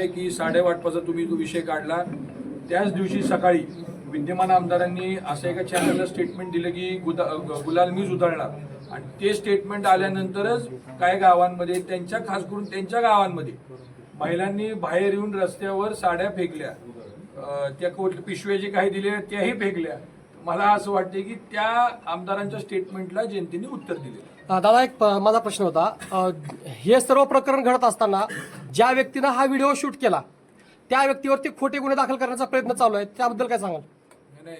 की साडेवाटपाचा तुम्ही तो विषय काढला. त्याच दिवशी सकाळी विद्यमान आमदारांनी असं एका चॅनलला स्टेटमेंट दिलं की गुदा गुलाल मीच उधळला. आणि ते स्टेटमेंट आल्यानंतरच काही गावांमध्ये त्यांच्या खास करून त्यांच्या गावांमध्ये महिलांनी बाहेर येऊन रस्त्यावर साड्या फेकल्या. त्या कोट पिशव्या जे काही दिले त्याही फेकल्या. मला असं वाटते की त्या आमदारांच्या स्टेटमेंटला जनतेने उत्तर दिले. दादा एक माझा प्रश्न होता. हे सर्व प्रकरण घडत असताना ज्या व्यक्तीनं हा व्हिडिओ शूट केला त्या व्यक्तीवरती खोटे गुन्हे दाखल करण्याचा प्रयत्न चालू आहे. त्याबद्दल काय सांगाल? नाही नाही.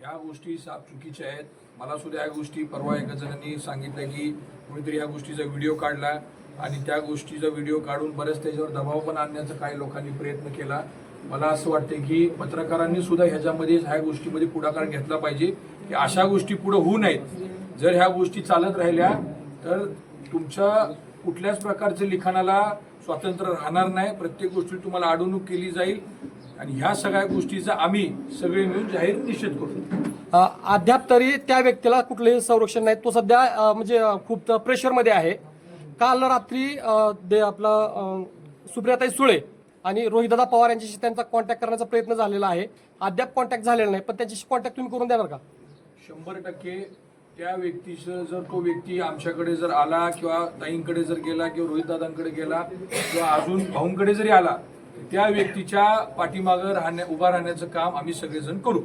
ह्या गोष्टी साफ चुकीच्या आहेत. मला सुद्धा या गोष्टी परवा एका जणांनी सांगितलं की कोणीतरी या गोष्टीचा व्हिडिओ काढला आणि त्या गोष्टीचा व्हिडिओ काढून बरेच त्याच्यावर दबाव पण आणण्याचा काही लोकांनी प्रयत्न केला. मला असं वाटतं की पत्रकारांनी सुद्धा ह्याच्यामध्ये ह्या गोष्टीमध्ये पुढाकार घेतला पाहिजे की अशा गोष्टी पुढे होऊ नयेत. जर ह्या गोष्टी चालत राहिल्या तर तुमच्या कुठल्याच प्रकारच्या लिखाणाला स्वातंत्र्य राहणार नाही प्रत्येक गोष्टी तुम्हाला अडवणूक केली जाईल आणि ह्या सगळ्या गोष्टीचा आम्ही सगळे मिळून जाहीर निषेध करू. अद्याप तरी त्या व्यक्तीला कुठलंही संरक्षण नाही. तो सध्या म्हणजे खूप प्रेशरमध्ये आहे. काल रात्री दे आपलं सुप्रियाताई सुळे आणि रोहितदादा पवार यांच्याशी त्यांचा कॉन्टॅक्ट करण्याचा प्रयत्न झालेला आहे. अद्याप कॉन्टॅक्ट झालेला नाही पण त्यांच्याशी कॉन्टॅक्ट तुम्ही करून देणार का? शंभर टक्के त्या व्यक्तीचं जर तो व्यक्ती आमच्याकडे जर आला किंवा ताईंकडे जर गेला किंवा रोहितदादांकडे गेला किंवा अजून भाऊंकडे जरी आला त्या व्यक्तीच्या पाठीमागं राहण्या उभा राहण्याचं काम आम्ही सगळेजण करू.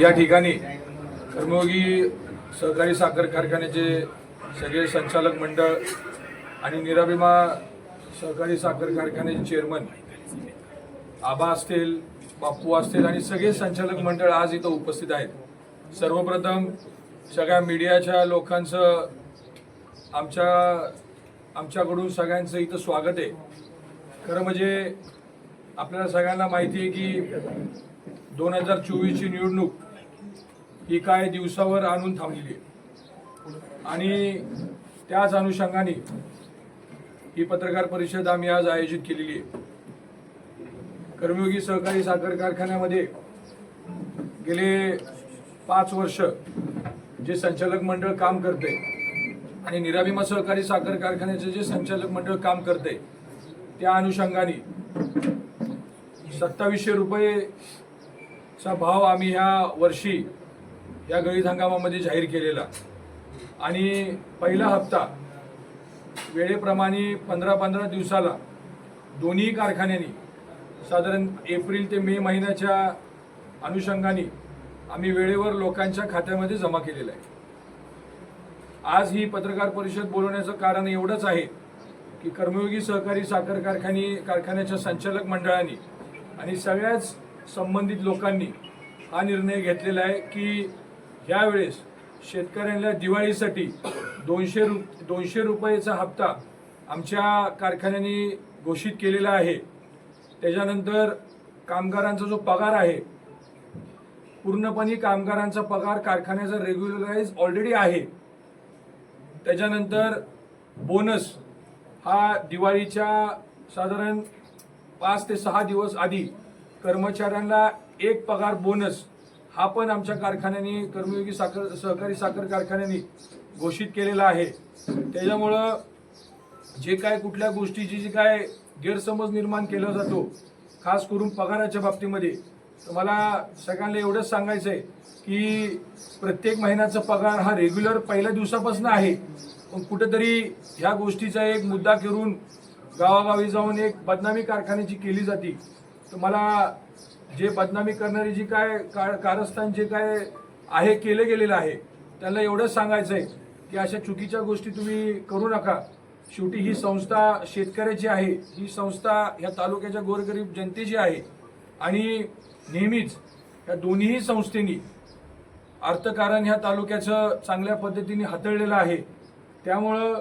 या ठिकाणी कर्मयोगी सहकारी साखर कारखान्याचे सगळे संचालक मंडळ आणि निराभिमा सहकारी साखर कारखान्याचे चेअरमन आबा असतील बापू असतील आणि सगळे संचालक मंडळ आज इथं उपस्थित आहेत. सर्वप्रथम सगळ्या मीडियाच्या लोकांचं आमच्या आमच्याकडून सगळ्यांचं इथं स्वागत आहे. खरं म्हणजे आपल्याला सगळ्यांना माहिती आहे की दोन हजार चोवीसची निवडणूक ही काय दिवसावर आणून थांबलेली आहे. आणि त्याच अनुषंगाने ही पत्रकार परिषद आम्ही आज आयोजित केलेली आहे. कर्मयोगी सहकारी साखर कारखान्यामध्ये गेले पाच वर्ष जे संचालक मंडळ काम करते आणि निराभिमा सहकारी साखर कारखान्याचे जे संचालक मंडळ काम करते त्या अनुषंगाने सत्तावीसशे रुपयेचा भाव आम्ही ह्या वर्षी या गळीत हंगामामध्ये जाहीर केलेला. आणि पहिला हप्ता वेळेप्रमाणे पंधरा पंधरा दिवसाला दोन्ही कारखान्यांनी साधारण एप्रिल ते मे महिन्याच्या अनुषंगाने आम्ही वेळेवर लोकांच्या खात्यामध्ये जमा केलेलं आहे. आज ही पत्रकार परिषद बोलवण्याचं कारण एवढंच आहे की कर्मयोगी सहकारी साखर कारखाने कारखान्याच्या संचालक मंडळाने आणि सगळ्याच संबंधित लोकांनी हा निर्णय घेतलेला आहे की ह्यावेळेस शेतकऱ्यांना दिवाळीसाठी दोनशे रु दोनशे रुपयेचा हप्ता आमच्या कारखान्याने घोषित केलेला आहे. त्याच्यानंतर कामगारांचा जो पगार आहे पूर्णपणे कामगारांचा पगार कारखान्याचा रेग्युलराईज ऑलरेडी आहे. त्याच्यानंतर बोनस हा दिवाळीच्या साधारण पाच ते सहा दिवस आधी कर्मचाऱ्यांना एक पगार बोनस हा पण आमच्या कारखान्याने कर्मयोगी साखर सहकारी साखर कारखान्याने घोषित केलेला आहे. त्याच्यामुळं जे काय कुठल्या गोष्टीची जी काय गैरसमज निर्माण केला जातो खास करून पगाराच्या बाबतीमध्ये. तर मला सगळ्यांना एवढंच सांगायचं आहे की प्रत्येक महिन्याचा पगार हा रेग्युलर पहिल्या दिवसापासून आहे. पण कुठेतरी ह्या गोष्टीचा एक मुद्दा करून गावागावी जाऊन एक बदनामी कारखान्याची केली जाते. तर मला जे बदनामी करणारी जी काय कारस्थान जे काय आहे केलं गेलेलं आहे त्यांना एवढंच सांगायचं आहे की अशा चुकीच्या गोष्टी तुम्ही करू नका. शेवटी ही संस्था शेतकऱ्याची आहे ही संस्था या तालुक्याच्या गोरगरीब जनतेची आहे. आणि नेहमीच या दोन्हीही संस्थेनी अर्थकारण ह्या तालुक्याचं चांगल्या पद्धतीने हाताळलेलं आहे. त्यामुळं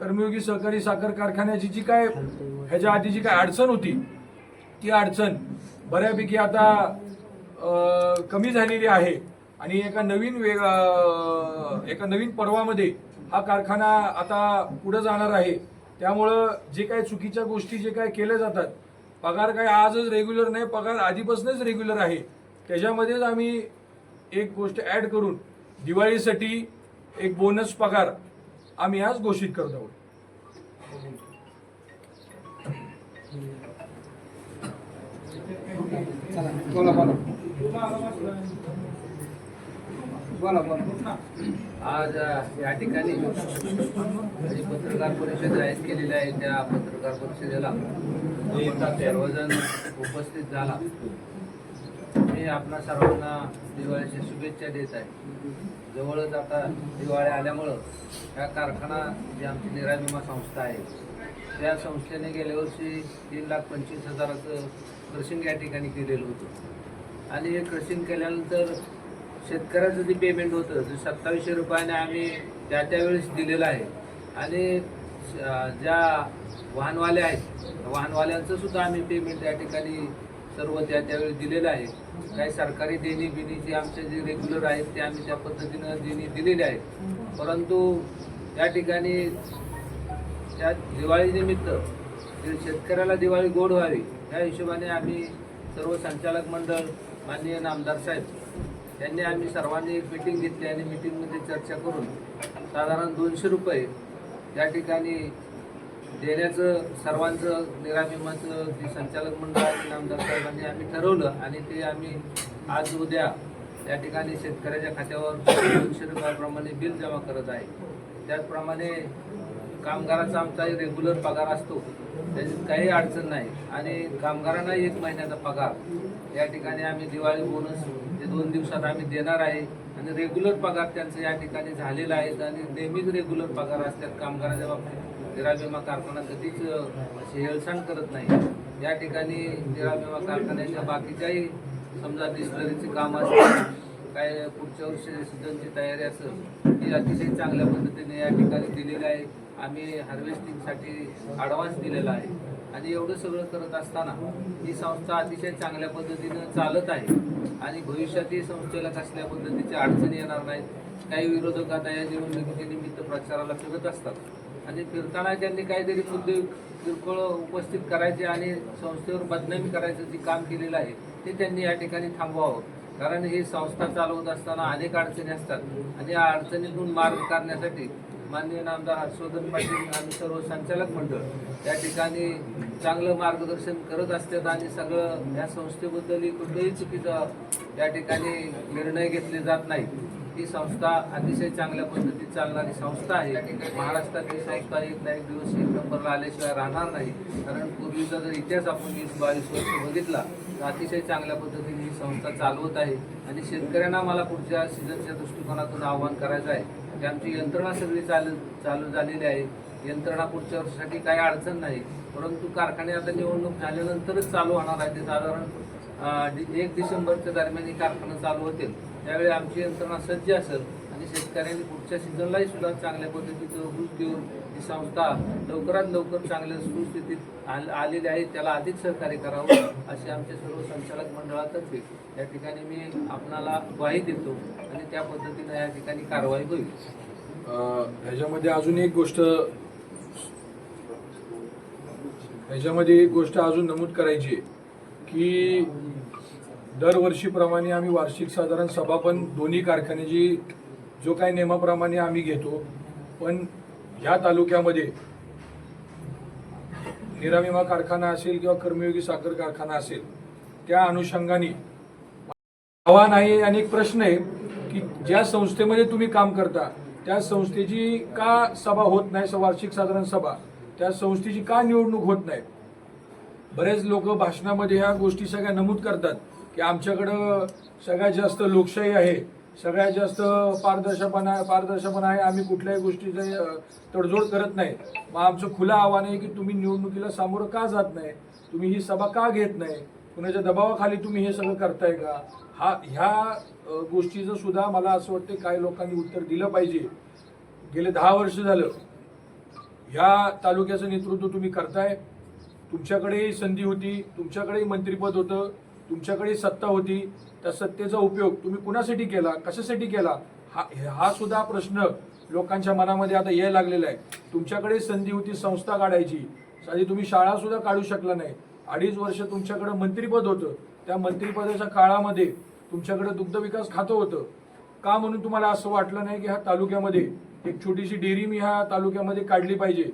कर्मयोगी सहकारी साखर कारखान्याची जी काय ह्याच्या आधी जी काय अडचण होती ती अडचण बऱ्यापैकी आता कमी झालेली आहे. आणि एका नवीन वेग एका नवीन पर्वामध्ये हा कारखाना आता पुढे जाणार आहे. त्यामुळं जे काही चुकीच्या गोष्टी जे काय केल्या जातात पगार काय आजच रेग्युलर नाही पगार आधीपासूनच रेग्युलर आहे. त्याच्यामध्येच आम्ही एक गोष्ट ॲड करून दिवाळीसाठी एक बोनस पगार आम्ही आज घोषित करत आहोत. बोला बोला. बोला बोला. आज या ठिकाणी जी पत्रकार परिषद आयोजित केलेली आहे. त्या पत्रकार परिषदेला सर्वजण उपस्थित झाला. मी आपणा सर्वांना दिवाळीच्या शुभेच्छा देत आहे. जवळच आता दिवाळी आल्यामुळं ह्या कारखाना जी आमची निराविमा संस्था आहे त्या संस्थेने गेल्या वर्षी तीन लाख पंचवीस हजाराचं क्रशिंग या ठिकाणी केलेलं होतं. आणि हे क्रशिंग केल्यानंतर शेतकऱ्याचं जे पेमेंट होतं ते सत्तावीसशे रुपयाने आम्ही त्या त्यावेळेस दिलेलं आहे. आणि ज्या वाहनवाले आहेत वाहनवाल्यांचं सुद्धा आम्ही पेमेंट त्या ठिकाणी सर्व त्या त्यावेळी दिलेलं आहे. काही सरकारी देणी बिणी जे आमचे जे रेग्युलर आहेत ते आम्ही त्या पद्धतीनं देणी दिलेली आहेत. परंतु त्या ठिकाणी त्या दिवाळीनिमित्त जे शेतकऱ्याला दिवाळी गोड व्हावी या हिशोबाने आम्ही सर्व संचालक मंडळ माननीय नामदार साहेब त्यांनी आम्ही सर्वांनी एक मिटिंग घेतली आणि मिटिंगमध्ये चर्चा करून साधारण दोनशे रुपये या ठिकाणी देण्याचं सर्वांचं निरामिमाचं जे संचालक मंडळ आहे साहेबांनी आम्ही ठरवलं आणि ते आम्ही आज उद्या या ठिकाणी शेतकऱ्याच्या खात्यावर दोनशे रुपयाप्रमाणे बिल जमा करत आहे. त्याचप्रमाणे कामगाराचा आमचा रेग्युलर पगार असतो. त्याच्यात काही अडचण नाही. आणि कामगारांना एक महिन्याचा पगार. या ठिकाणी आम्ही दिवाळी बोनस ते दोन दिवसात आम्ही देणार आहे. आणि रेग्युलर पगार त्यांचं या ठिकाणी झालेला आहे. आणि नेहमीच रेग्युलर पगार असतात कामगाराच्या बाबतीत. निरा विमा कारखाना कधीच अशी हेळसांड करत नाही. या ठिकाणी निरा विमा कारखान्याच्या बाकीच्याही समजा डिस्टरीचे काम असतात काय पुढच्या वर्षी सीझनची तयारी असेल ही अतिशय चांगल्या पद्धतीने या ठिकाणी दिलेली आहे. आम्ही हार्वेस्टिंगसाठी ॲडव्हान्स दिलेला आहे. आणि एवढं सगळं करत असताना ही संस्था अतिशय चांगल्या पद्धतीनं चालत आहे. आणि भविष्यात ही संस्थेला कसल्या पद्धतीच्या अडचणी येणार नाहीत काही विरोधक आता या निवडणुकीच्या निमित्त प्रचाराला फिरत असतात. आणि फिरताना त्यांनी काहीतरी मुद्दे किरकोळ उपस्थित करायचे आणि संस्थेवर बदनामी करायचं जे काम केलेलं आहे ते त्यांनी या ठिकाणी थांबवावं. कारण ही संस्था चालवत असताना अनेक अडचणी असतात आणि या अडचणीतून मार्ग काढण्यासाठी माननीय नामदार हर्षवर्धन पाटील आणि सर्व संचालक मंडळ या ठिकाणी चांगलं मार्गदर्शन करत असतात आणि सगळं या संस्थेबद्दलही कुठलंही चुकीचा या ठिकाणी निर्णय घेतले जात नाही. ही संस्था अतिशय चांगल्या पद्धतीत चालणारी संस्था आहे. या ठिकाणी महाराष्ट्रात ही संस्था एक ना एक दिवस एक नंबरला आल्याशिवाय राहणार नाही. कारण पूर्वीचा जर इतिहास आपण वीस बावीस वर्ष बघितला तर अतिशय चांगल्या पद्धतीने ही संस्था चालवत आहे. आणि शेतकऱ्यांना मला पुढच्या सीझनच्या दृष्टिकोनातून आव्हान करायचं आहे. की आमची यंत्रणा सगळी चालू चालू झालेली आहे. यंत्रणा पुढच्या वर्षासाठी काही अडचण नाही. परंतु कारखाने आता निवडणूक झाल्यानंतरच चालू होणार आहे. ते साधारण डि- एक डिसेंबरच्या दरम्यान ही कारखाने चालू होतील. त्यावेळी आमची यंत्रणा सज्ज असेल आणि शेतकऱ्यांनी पुढच्या सीझनलाही सुद्धा चांगल्या पद्धतीचं ऊस देऊन ही संस्था लवकरात लवकर चांगल्या सुस्थितीत आल- आलेली आहे त्याला अधिक सहकार्य करावं अशी आमच्या सर्व संचालक मंडळातर्फे या ठिकाणी मी आपणाला ग्वाही देतो आणि त्या पद्धतीनं या ठिकाणी कारवाई होईल. ह्याच्यामध्ये अजून एक गोष्ट ह्याच्यामध्ये एक गोष्ट अजून नमूद करायची आहे की दरवर्षीप्रमाणे आम्ही वार्षिक साधारण सभा पण दोन्ही कारखान्याची जो काही नियमाप्रमाणे आम्ही घेतो पण ह्या तालुक्यामध्ये निराविमा कारखाना असेल किंवा कर्मयोगी साखर कारखाना असेल त्या अनुषंगाने आव्हान आहे आणि एक प्रश्न आहे की ज्या संस्थेमध्ये तुम्ही काम करता त्या संस्थेची का सभा होत नाही स- वार्षिक साधारण सभा त्या संस्थेची का निवडणूक होत नाही? बरेच लोक भाषणामध्ये ह्या गोष्टी सगळ्या नमूद करतात की आमच्याकडं सगळ्यात जास्त लोकशाही आहे. सगळ्यात जास्त पारदर्शकपणा पारदर्शकपणा आहे. आम्ही कुठल्याही गोष्टीचं तडजोड करत नाही. मग आमचं खुलं आव्हान आहे की तुम्ही निवडणुकीला सामोरं का जात नाही? तुम्ही ही सभा का घेत नाही? कुणाच्या दबावाखाली तुम्ही हे सगळं करताय का? हा ह्या गोष्टीचं सुद्धा मला असं वाटतं काही लोकांनी उत्तर दिलं पाहिजे. गेले दहा वर्ष झालं. ह्या तालुक्याचं नेतृत्व तुम्ही करताय. तुमच्याकडेही संधी होती. तुमच्याकडेही मंत्रिपद होतं. तुमच्याकडे सत्ता होती त्या सत्तेचा उपयोग तुम्ही कुणासाठी केला कशासाठी केला? हा हा सुद्धा प्रश्न लोकांच्या मनामध्ये आता यायला लागलेला आहे. तुमच्याकडे संधी होती संस्था काढायची. साधी तुम्ही शाळा सुद्धा काढू शकला नाही. अडीच वर्ष तुमच्याकडे मंत्रिपद होतं. त्या मंत्रिपदाच्या काळामध्ये तुमच्याकडे दुग्ध विकास खातं होतं. का म्हणून तुम्हाला असं वाटलं नाही की ह्या तालुक्यामध्ये एक छोटीशी डेअरी मी ह्या तालुक्यामध्ये काढली पाहिजे?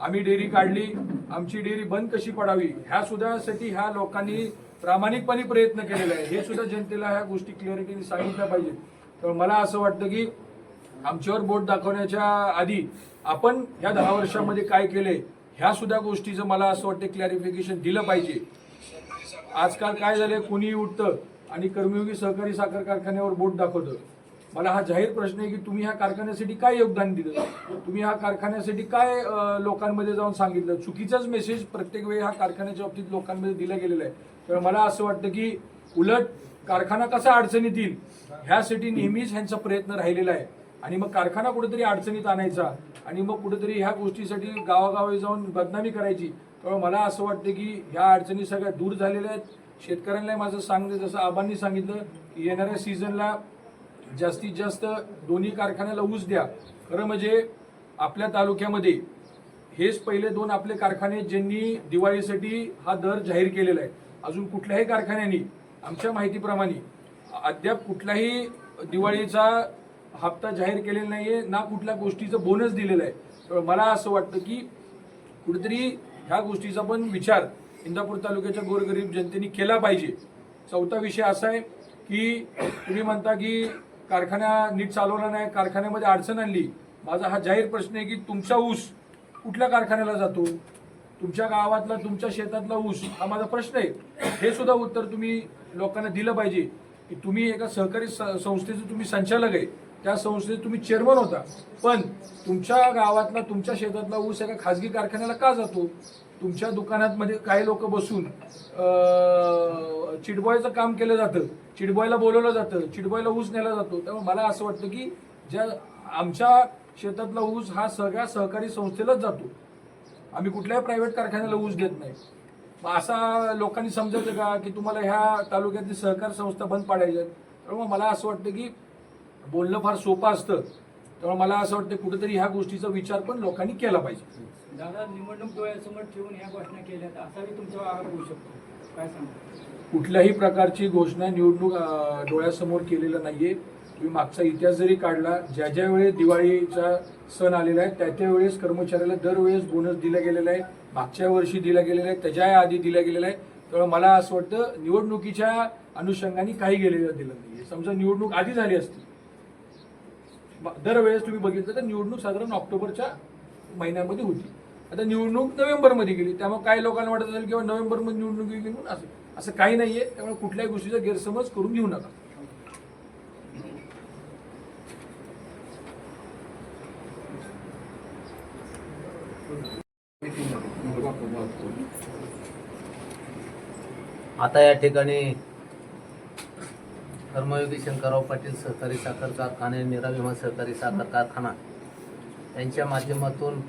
आम्ही डेअरी काढली आमची डेअरी बंद कशी पडावी? ह्या सुद्धासाठी ह्या लोकांनी प्रामाणिकपणे प्रयत्न केलेला आहे. हे सुद्धा जनतेला ह्या गोष्टी क्लिअरिटीने सांगितल्या पाहिजेत. तर मला असं वाटतं की आमच्यावर बोट दाखवण्याच्या आधी आपण ह्या दहा वर्षामध्ये काय केले ह्या सुद्धा गोष्टीचं मला असं वाटतं क्लॅरिफिकेशन दिलं पाहिजे. आजकाल काय झालं कुणीही उठतं आणि कर्मयोगी सहकारी साखर कारखान्यावर बोट दाखवतं. मला हा जाहीर प्रश्न आहे की तुम्ही ह्या कारखान्यासाठी काय योगदान दिलं? तुम्ही ह्या कारखान्यासाठी काय लोकांमध्ये जाऊन सांगितलं? चुकीचाच मेसेज प्रत्येक वेळी ह्या कारखान्याच्या बाबतीत लोकांमध्ये दिला गेलेला आहे. तर मला असं वाटतं की उलट कारखाना कसा अडचणीत येईल ह्यासाठी नेहमीच ह्यांचा प्रयत्न राहिलेला आहे. आणि मग कारखाना कुठेतरी अडचणीत आणायचा आणि मग कुठेतरी ह्या गोष्टीसाठी गावागावी जाऊन बदनामी करायची. त्यामुळे मला असं वाटतं की ह्या अडचणी सगळ्या दूर झालेल्या आहेत. शेतकऱ्यांना माझं सांगणं जसं आबांनी सांगितलं की येणाऱ्या सीझनला जास्तीत जास्त दोन्ही कारखान्याला ऊस द्या. खरं म्हणजे आपल्या तालुक्यामध्ये हेच पहिले दोन आपले कारखाने ज्यांनी दिवाळीसाठी हा दर जाहीर केलेला आहे. अजून कुठल्याही कारखान्याने आमच्या माहितीप्रमाणे अद्याप कुठलाही दिवाळीचा हप्ता जाहीर केलेला नाही आहे ना कुठल्या गोष्टीचं बोनस दिलेलं आहे. तर मला असं वाटतं की कुठेतरी ह्या गोष्टीचा पण विचार इंदापूर तालुक्याच्या गोरगरीब जनतेने केला पाहिजे. चौथा विषय असा आहे की तुम्ही म्हणता की कारखाना नीट चालवला नाही कारखान्यामध्ये अडचण आणली. माझा हा जाहीर प्रश्न आहे की तुमचा ऊस कुठल्या कारखान्याला जातो? तुमच्या गावातला तुमच्या शेतातला ऊस हा माझा प्रश्न आहे. हे सुद्धा उत्तर तुम्ही लोकांना दिलं पाहिजे की तुम्ही एका सहकारी संस्थेचं संस्थेचे तुम्ही संचालक आहे. त्या संस्थेचे तुम्ही चेअरमन होता. पण तुमच्या गावातला तुमच्या शेतातला ऊस एका खाजगी कारखान्याला का जातो? तुमच्या दुकानातमध्ये म्हणजे काही लोक बसून चिडबॉयचं काम केलं जातं. चिडबॉयला बोलवलं जातं. चिडबॉयला ऊस नेला जातो. त्यामुळे मला असं वाटतं की ज्या आमच्या शेतातला ऊस हा सगळ्या सहकारी संस्थेलाच जातो. आम्ही कुठल्याही प्रायव्हेट कारखान्याला ऊस घेत नाही. मग असा लोकांनी समजायचं का की तुम्हाला ह्या तालुक्यातली सहकार संस्था बंद पाडायच्या त्यामुळे मला असं वाटतं की बोलणं फार सोपं असतं. त्यामुळे मला असं वाटतं कुठेतरी ह्या गोष्टीचा विचार पण लोकांनी केला पाहिजे. दादा निवडणूक डोळ्यासमोर ठेवून ह्या घोषणा केल्या असाही आरोप होऊ शकतो. काय सांगा कुठल्याही प्रकारची घोषणा निवडणूक डोळ्यासमोर केलेलं नाहीये. तुम्ही मागचा इतिहास जरी काढला ज्या ज्या वेळेस दिवाळीचा सण आलेला आहे त्या त्या वेळेस कर्मचाऱ्याला दरवेळेस बोनस दिला गेलेला आहे मागच्या वर्षी दिला गेलेला आहे त्याच्या आधी दिला गेलेला आहे. त्यामुळे मला असं वाटतं निवडणुकीच्या अनुषंगाने काही गेलेलं दिलं नाहीये. समजा निवडणूक आधी झाली असती दरवेळेस तुम्ही बघितलं तर निवडणूक साधारण ऑक्टोबरच्या महिन्यामध्ये होती. आता निवडणूक नोव्हेंबरमध्ये गेली त्यामुळे काही लोकांना वाटत असेल किंवा नोव्हेंबरमध्ये निवडणूक गेली म्हणून असं असं काही नाहीये. त्यामुळे कुठल्याही गोष्टीचा गैरसमज करून घेऊ नका. आता या ठिकाणी कर्मयोगी शंकरराव पाटील सहकारी साखर कारखाने निराविमा सहकारी साखर कारखाना यांच्या माध्यमातून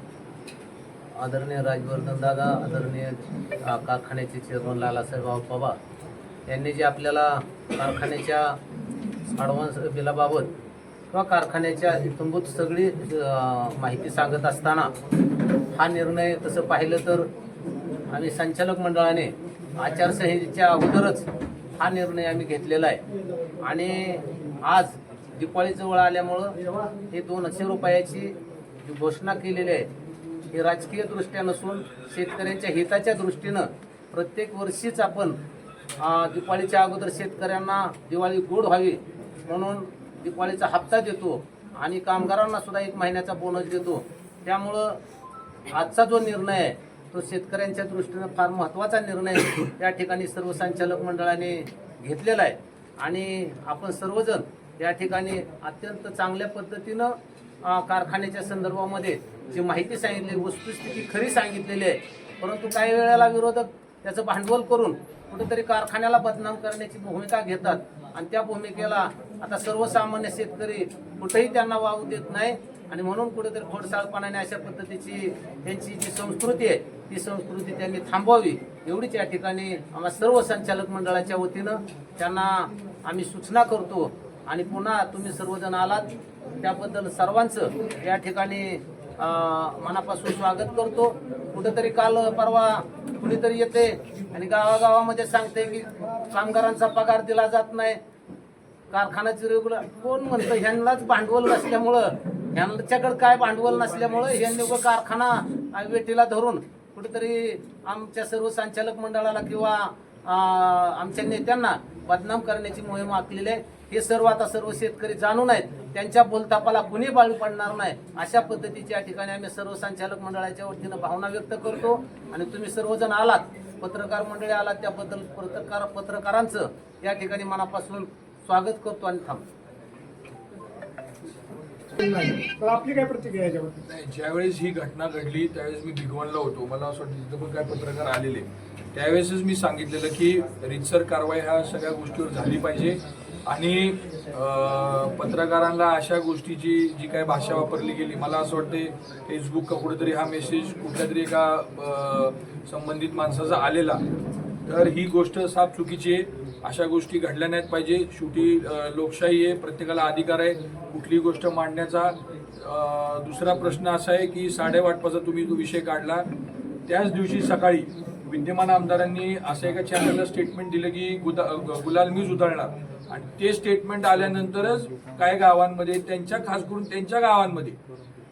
आदरणीय राजवर्धन दादा आदरणीय कारखान्याचे चेअरमन लालासाहेब पवार यांनी जे आपल्याला कारखान्याच्या ॲडव्हान्स बिलाबाबत किंवा कारखान्याच्या इतंभूत सगळी माहिती सांगत असताना हा निर्णय तसं पाहिलं तर आम्ही संचालक मंडळाने आचारसंहितेच्या अगोदरच हा निर्णय आम्ही घेतलेला आहे. आणि आज दिपाळी जवळ आल्यामुळं हे दोनशे रुपयाची जी घोषणा केलेली आहे ही राजकीय दृष्ट्या नसून शेतकऱ्यांच्या हिताच्या दृष्टीनं प्रत्येक वर्षीच आपण दिपाळीच्या अगोदर शेतकऱ्यांना दिवाळी गोड व्हावी म्हणून दिपाळीचा हप्ता देतो आणि कामगारांना सुद्धा एक महिन्याचा बोनस देतो. त्यामुळं आजचा जो निर्णय आहे तो शेतकऱ्यांच्या दृष्टीनं फार महत्त्वाचा निर्णय त्या ठिकाणी सर्व संचालक मंडळाने घेतलेला आहे. आणि आपण सर्वजण या ठिकाणी अत्यंत चांगल्या पद्धतीनं कारखान्याच्या संदर्भामध्ये जी माहिती सांगितली वस्तुस्थिती खरी सांगितलेली आहे. परंतु काही वेळेला विरोधक त्याचं भांडवल करून कुठेतरी कारखान्याला बदनाम करण्याची भूमिका घेतात. आणि त्या भूमिकेला आता सर्वसामान्य शेतकरी कुठेही त्यांना वाव देत नाही. आणि म्हणून कुठेतरी खोडसाळपणाने अशा पद्धतीची त्यांची जी संस्कृती आहे ती संस्कृती त्यांनी थांबवावी. एवढीच या ठिकाणी आम्हा सर्व संचालक मंडळाच्या वतीनं त्यांना आम्ही सूचना करतो. आणि पुन्हा तुम्ही सर्वजण आलात त्याबद्दल सर्वांचं या ठिकाणी मनापासून स्वागत करतो. कुठेतरी काल परवा कुणीतरी येते आणि गावागावामध्ये सांगते की कामगारांचा पगार दिला जात नाही. कारखान्याचे रेग्युलर कोण म्हणतं? ह्यांनाच भांडवल नसल्यामुळं यांच्याकडे काय भांडवल नसल्यामुळं हे उगाच कारखाना वेटीला धरून कुठेतरी आमच्या सर्व संचालक मंडळाला किंवा आमच्या नेत्यांना बदनाम करण्याची मोहीम आखलेली आहे. हे सर्व आता सर्व शेतकरी जाणून आहेत. त्यांच्या बोलतापाला कुणी बाळू पडणार नाही. अशा पद्धतीच्या ठिकाणी आम्ही सर्व संचालक मंडळाच्या वतीनं भावना व्यक्त करतो. आणि तुम्ही सर्वजण आलात पत्रकार मंडळी आलात त्याबद्दल पत्रकार पत्रकारांचं या ठिकाणी मनापासून स्वागत करतो आणि थांबतो. तर आपली काय प्रतिक्रिया याच्याबद्दल नाही ज्यावेळेस ही घटना घडली त्यावेळेस मी भिगवणला होतो. मला असं वाटतं तिथं पण काय पत्रकार आलेले. त्यावेळेसच मी सांगितलेलं की रितसर कारवाई ह्या सगळ्या गोष्टीवर झाली पाहिजे. आणि पत्रकारांना अशा गोष्टीची जी काय भाषा वापरली गेली मला असं वाटते फेसबुक का कुठेतरी हा मेसेज कुठल्या तरी एका संबंधित माणसाचा आलेला. तर ही गोष्ट साफ चुकीची आहे. अशा गोष्टी घडल्या नाहीत पाहिजे. शेवटी लोकशाही आहे प्रत्येकाला अधिकार आहे. कुठलीही गोष्ट मांडण्याचा दुसरा प्रश्न असा आहे की साडेवाटपाचा तुम्ही तो विषय काढला त्याच दिवशी सकाळी विद्यमान आमदारांनी असं एका चॅनलला स्टेटमेंट दिलं की गुदा गुलाल मीच उधळणार. आणि ते स्टेटमेंट आल्यानंतरच काही गावांमध्ये त्यांच्या खास करून त्यांच्या गावांमध्ये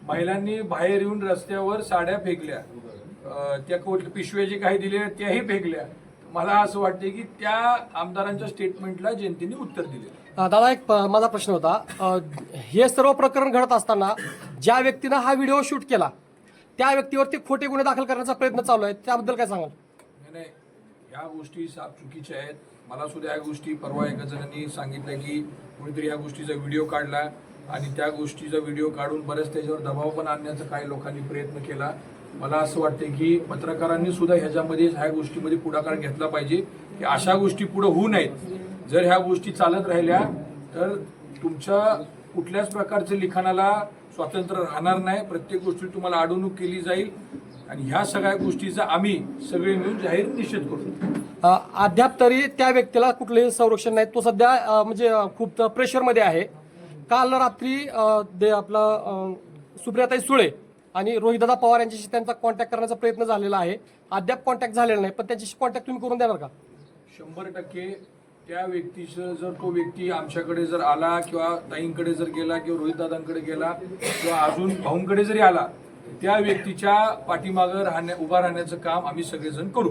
महिलांनी बाहेर येऊन रस्त्यावर साड्या फेकल्या. त्या कोट पिशव्या जे काही दिले त्याही फेकल्या. मला असं वाटते की त्या आमदारांच्या स्टेटमेंटला जनतेने उत्तर दिले. दादा एक प- माझा प्रश्न होता. अ, हे सर्व प्रकरण घडत असताना ज्या व्यक्तीनं हा व्हिडिओ शूट केला त्या व्यक्तीवरती खोटे गुन्हे दाखल करण्याचा प्रयत्न चालू आहे. त्याबद्दल काय सांगाल? नाही नाही. ह्या गोष्टी साफ चुकीच्या आहेत. मला सुद्धा या गोष्टी परवा एका जणांनी सांगितलं की कोणीतरी या गोष्टीचा व्हिडिओ काढला. आणि त्या गोष्टीचा व्हिडिओ काढून बरेच त्याच्यावर दबाव पण आणण्याचा काही लोकांनी प्रयत्न केला. मला असं वाटतं की पत्रकारांनी सुद्धा ह्याच्यामध्ये ह्या गोष्टीमध्ये पुढाकार घेतला पाहिजे की अशा गोष्टी पुढे होऊ नयेत. जर ह्या गोष्टी चालत राहिल्या तर तुमच्या कुठल्याच प्रकारच्या लिखाणाला स्वातंत्र्य राहणार नाही. प्रत्येक गोष्टी तुम्हाला अडवणूक केली जाईल. आणि ह्या सगळ्या गोष्टीचा आम्ही सगळे मिळून जाहीर निषेध करू. अद्याप तरी त्या व्यक्तीला कुठलंही संरक्षण नाही. तो सध्या म्हणजे खूप प्रेशरमध्ये आहे. काल रात्री दे आपलं सुप्रियाताई सुळे आणि रोहितदादा पवार यांच्याशी त्यांचा कॉन्टॅक्ट करण्याचा प्रयत्न झालेला आहे. अद्याप कॉन्टॅक्ट झालेला नाही पण त्यांच्याशी कॉन्टॅक्ट तुम्ही करून देणार का? शंभर टक्के त्या व्यक्तीचं जर तो व्यक्ती आमच्याकडे जर आला किंवा ताईंकडे जर गेला किंवा रोहितदादांकडे गेला किंवा अजून भाऊंकडे जरी आला त्या व्यक्तीच्या पाठीमागं राहण्या उभा राहण्याचं काम आम्ही सगळेजण करू.